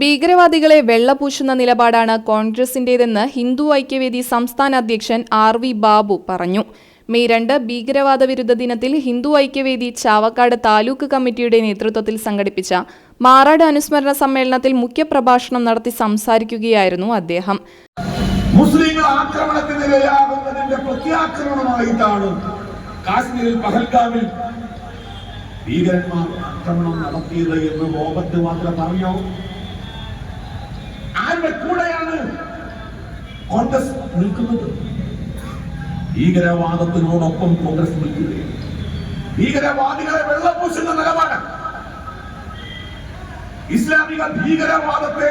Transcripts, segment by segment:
ഭീകരവാദികളെ വെള്ളപൂശുന്ന നിലപാടാണ് കോൺഗ്രസിന്റേതെന്ന് ഹിന്ദു ഐക്യവേദി സംസ്ഥാന അധ്യക്ഷൻ ആർ വി ബാബു പറഞ്ഞു. മെയ് രണ്ട് ഭീകരവാദ വിരുദ്ധ ദിനത്തിൽ ഹിന്ദു ഐക്യവേദി ചാവക്കാട് താലൂക്ക് കമ്മിറ്റിയുടെ നേതൃത്വത്തിൽ സംഘടിപ്പിച്ച മാറാട് അനുസ്മരണ സമ്മേളനത്തിൽ മുഖ്യപ്രഭാഷണം നടത്തി സംസാരിക്കുകയായിരുന്നു അദ്ദേഹം. മുസ്ലിങ്ങൾ ആക്രമണത്തിനിരയാകുന്നതിന്റെ പ്രത്യാക്രമണമായിട്ടാണ് കാശ്മീരിൽ പഹൽഗാമിൽ ഭീകരന്മാർ ആക്രമണം നടത്തിയത് എന്ന് ലോകത്ത് മാത്രം പറഞ്ഞോ ആരുടെ കൂടെയാണ് കോൺഗ്രസ് നിൽക്കുന്നത്. ഭീകരവാദത്തിനോടൊപ്പം കോൺഗ്രസ് നിൽക്കുകയും ഭീകരവാദികളെ വെള്ളപൂശുന്ന നിലപാട്. ഇസ്ലാമിക ഭീകരവാദത്തെ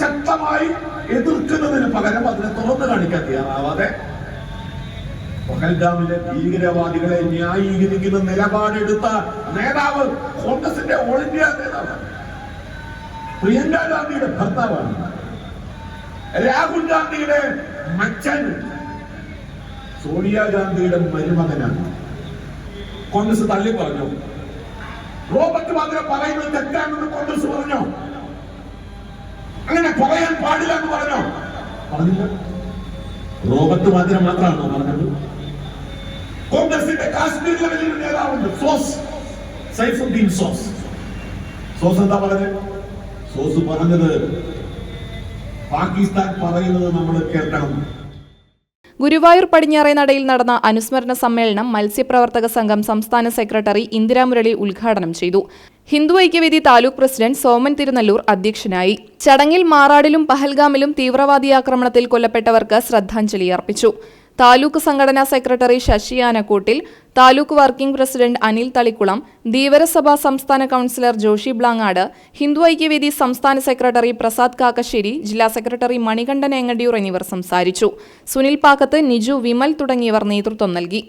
ശക്തമായി എതിർക്കുന്നതിന് പകരം അതിനെ തുറന്നു കാണിക്കാൻ തയ്യാറാവാതെ പഹൽഗാമിലെ ഭീകരവാദികളെ ന്യായീകരിക്കുന്ന നിലപാടെടുത്ത നേതാവ് കോൺഗ്രസിന്റെ ഓൾ ഇന്ത്യ നേതാവ് പ്രിയങ്ക ഗാന്ധിയുടെ ഭർത്താവാണ്. രാഹുൽ ഗാന്ധിയുടെ മച്ചൻ സോണിയാഗാന്ധിയുടെ മരുമകനാണ്. കോൺഗ്രസ് തള്ളി പറഞ്ഞു. റോബർട്ട് വാദ്ര പറയുന്നത് തെറ്റാണെന്ന് കോൺഗ്രസ് പറഞ്ഞു. അങ്ങനെ പറയാൻ പാടില്ല എന്ന് പറഞ്ഞു. പറഞ്ഞില്ല. റോബർട്ട് വാദ്ര മാത്രമാണോ പറഞ്ഞത്? കോൺഗ്രസിന്റെ കാശ്മീരിലെ വലിയൊരു നേതാവുണ്ട് സോസ്. സൈഫുദ്ദീൻ സോസ്. സോസ് എന്താ പറഞ്ഞത്? സോസ് പറഞ്ഞത് പാകിസ്ഥാൻ പറയുന്നത് നമ്മൾ കേൾക്കണം. ഗുരുവായൂർ പടിഞ്ഞാറേ നടയിൽ നടന്ന അനുസ്മരണ സമ്മേളനം മത്സ്യപ്രവർത്തക സംഘം സംസ്ഥാന സെക്രട്ടറി ഇന്ദിരാമുരളി ഉദ്ഘാടനം ചെയ്തു. ഹിന്ദു ഐക്യവേദി താലൂക്ക് പ്രസിഡന്റ് സോമൻ തിരുനല്ലൂർ അധ്യക്ഷനായി. ചടങ്ങിൽ മാറാടിലും പഹൽഗാമിലും തീവ്രവാദി ആക്രമണത്തിൽ കൊല്ലപ്പെട്ടവർക്ക് ശ്രദ്ധാഞ്ജലി അർപ്പിച്ചു. താലൂക്ക് സംഘടനാ secretary Sasi Anakkoottil taluk working president Anil Thalikulam Dheevarasabha സംസ്ഥാന കൗൺസിലർ ജോഷി ബ്ലാങ്ങാട് ഹിന്ദു ഐക്യവേദി സംസ്ഥാന സെക്രട്ടറി പ്രസാദ് കാക്കശ്ശേരി ജില്ലാ സെക്രട്ടറി മണികണ്ഠൻ എങ്ങടിയൂർ എന്നിവർ സംസാരിച്ചു. സുനിൽ പാക്കത്ത് നിജു വിമൽ തുടങ്ങിയവർ നേതൃത്വം നൽകി.